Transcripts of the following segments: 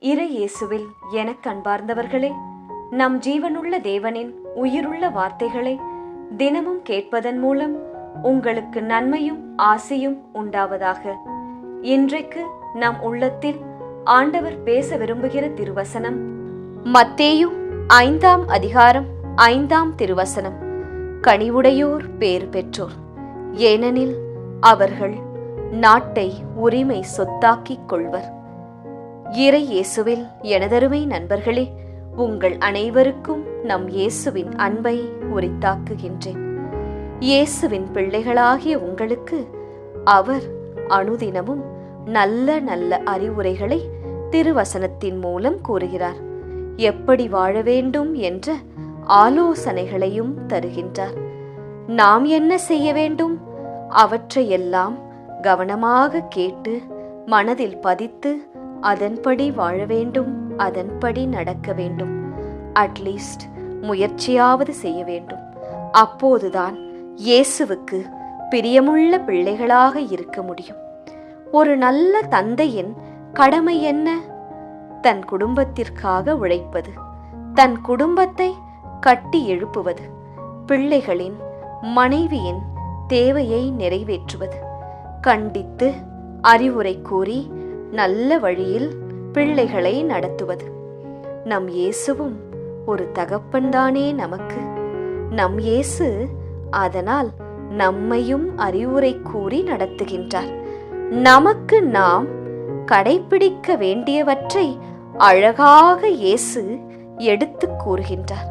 இறை இயேசுவில் எனக் கண்பார்ந்தவர்களே நம் ஜீவனுள்ள தேவனின் உயிருள்ள வார்த்தைகளை தினமும் கேட்பதன் மூலம் உங்களுக்கு நன்மையும் ஆசையும் உண்டாவதாக. இன்றைக்கு நம் உள்ளத்தில் ஆண்டவர் பேச விரும்புகிற திருவசனம் மத்தேயும் ஐந்தாம் அதிகாரம் ஐந்தாம் திருவசனம். கனிவுடையோர் பேர் பெற்றோர். ஏனெனில் அவர்கள் நாட்டை உரிமை சொத்தாக்கிக் கொள்வர். இறை இயேசுவில் எனதருமை நண்பர்களே உங்கள் அனைவருக்கும் நம் இயேசுவின் அன்பை உரித்தாக்குகின்றேன். இயேசுவின் பிள்ளைகளாகிய உங்களுக்கு அவர் அனுதினமும் நல்ல நல்ல அறிவுரைகளை திருவசனத்தின் மூலம் கூறுகிறார். எப்படி வாழ வேண்டும் என்ற ஆலோசனைகளையும் தருகின்றார். நாம் என்ன செய்ய வேண்டும்? அவற்றையெல்லாம் கவனமாக கேட்டு மனதில் பதித்து அதன்படி வாழ வேண்டும் அதன்படி நடக்க வேண்டும். அட்லீஸ்ட் முயற்சியாவது செய்ய வேண்டும். அப்போதுதான் இயேசுவுக்கு பிரியமுள்ள பிள்ளைகளாக இருக்க முடியும். ஒரு நல்ல தந்தையின் கடமை என்ன? தன் குடும்பத்திற்காக உழைப்பது. தன் குடும்பத்தை கட்டி எழுப்புவது. பிள்ளைகளின் மனைவியின் தேவையை நிறைவேற்றுவது. கண்டித்து அறிவுரை கூறி நல்ல வழியில் பிள்ளைகளை நடத்துவது. நம் இயேசுவும் ஒரு தகப்பன்தானே நமக்கு. நம் இயேசு அதனால் நம்மையும் அறிவுரை கூறி நடத்துகின்றார். நமக்கு நாம் கடைபிடிக்க வேண்டியவற்றை அழகாக இயேசு எடுத்துக் கூறுகின்றார்.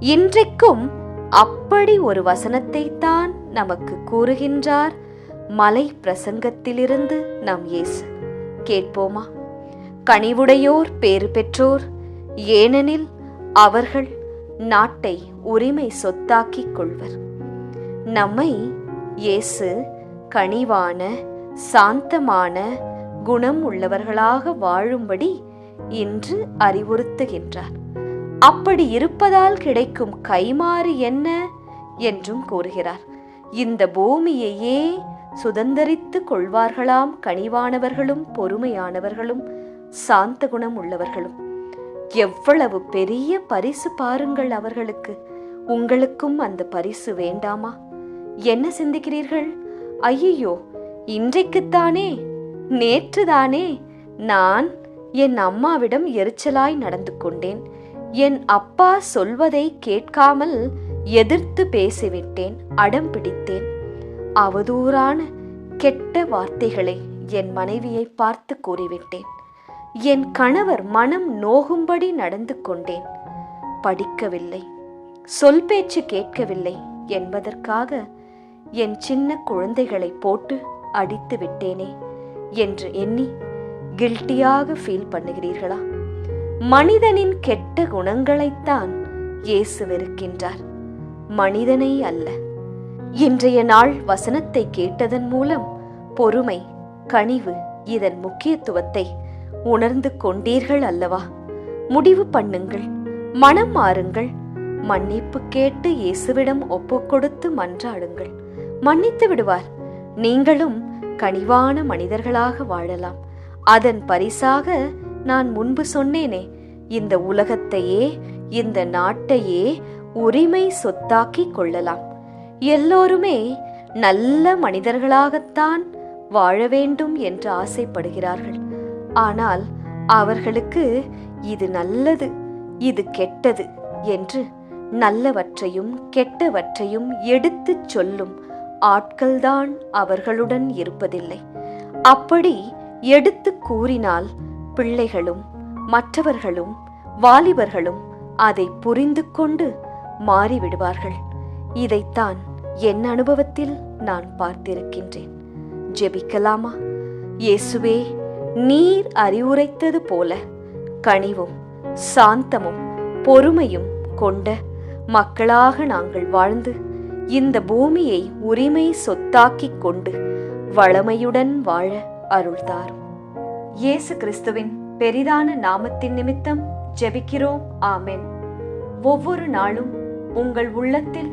இன்றைக்கும் அப்படி ஒரு வசனத்தை தான் நமக்கு கூறுகின்றார். மலை பிரசங்கத்திலிருந்து நம் இயேசு. கேட்போமா? கனிவுடையோர் பேறு பெற்றோர் ஏனெனில் அவர்கள் நாட்டை உரிமை சொத்தாக்கிக் கொள்வர். நம்மை இயேசு கனிவான சாந்தமான குணம் உள்ளவர்களாக வாழும்படி இன்று அறிவுறுத்துகின்றார். அப்படி இருப்பதால் கிடைக்கும் கைமாறு என்ன? என்றும் கூறுகிறார். இந்த பூமியையே சுதந்தரித்து கொள்வார்களாம் கனிவானவர்களும் பொறுமையானவர்களும் சாந்த குணம் உள்ளவர்களும் எவ்வளவு பெரிய பரிசு பாருங்கள் அவர்களுக்கு. உங்களுக்கும் அந்த பரிசு வேண்டாமா? என்ன சிந்திக்கிறீர்கள்? ஐயோ இன்றைக்குத்தானே? நேற்றுதானே? நான் என் அம்மாவிடம் எரிச்சலாய் நடந்து கொண்டேன். என் அப்பா சொல்வதை கேட்காமல் எதிர்த்து பேசிவிட்டேன் அடம் பிடித்தேன் அவதூறான கெட்ட வார்த்தைகளை என் மனைவியை பார்த்து கூறிவிட்டேன். என் கணவர் மனம் நோகும்படி நடந்து கொண்டேன். படிக்கவில்லை. சொல் பேச்சு கேட்கவில்லை என்பதற்காக என் சின்ன குழந்தைகளை போட்டு அடித்து விட்டேனே என்று எண்ணி கில்ட்டியாக ஃபீல் பண்ணுகிறீர்களா? மனிதனின் கெட்ட குணங்களைத்தான் இயேசு வெறுக்கின்றார். மனிதனை அல்ல. இன்றைய நாள் வசனத்தை கேட்டதன் மூலம் பொறுமை கனிவு இதன் முக்கியத்துவத்தை உணர்ந்து கொண்டீர்கள் அல்லவா? முடிவு பண்ணுங்கள் மனம் மாறுங்கள் மன்னிப்பு கேட்டு இயேசுவிடம் ஒப்புக்கொடுத்து மன்றாடுங்கள். மன்னித்து விடுவார் நீங்களும் கனிவான மனிதர்களாக வாழலாம். அதன் பரிசாக நான் முன்பு சொன்னேனே இந்த உலகத்தையே இந்த நாட்டையே உரிமை சொத்தாக்கிக் கொள்ளலாம். எல்லோருமே நல்ல மனிதர்களாகத்தான் வாழ வேண்டும் என்று ஆசைப்படுகிறார்கள். ஆனால் அவர்களுக்கு இது நல்லது இது கெட்டது என்று நல்லவற்றையும் கெட்டவற்றையும் எடுத்துச் சொல்லும் ஆட்கள்தான் அவர்களுடன் இருப்பதில்லை. அப்படி எடுத்து கூறினால் பிள்ளைகளும் மற்றவர்களும் வாலிபர்களும் அதை புரிந்து கொண்டு மாறிவிடுவார்கள். இதைத்தான் என் அனுபவத்தில் நான் பார்த்திருக்கின்றேன். ஜெபிக்கலாமா? இயேசுவே நீர் அறிவுரைத்தது போல கனிவும் சாந்தமும் பொறுமையும் கொண்ட மக்களாக நாங்கள் வாழ்ந்து இந்த பூமியை உரிமை சொத்தாக்கிக் கொண்டு வளமையுடன் வாழ அருள்தாரும் இயேசு கிறிஸ்துவின் பெரிதான நாமத்தின் நிமித்தம் ஜெபிக்கிறோம். ஆமென். ஒவ்வொரு நாளும் உங்கள் உள்ளத்தில்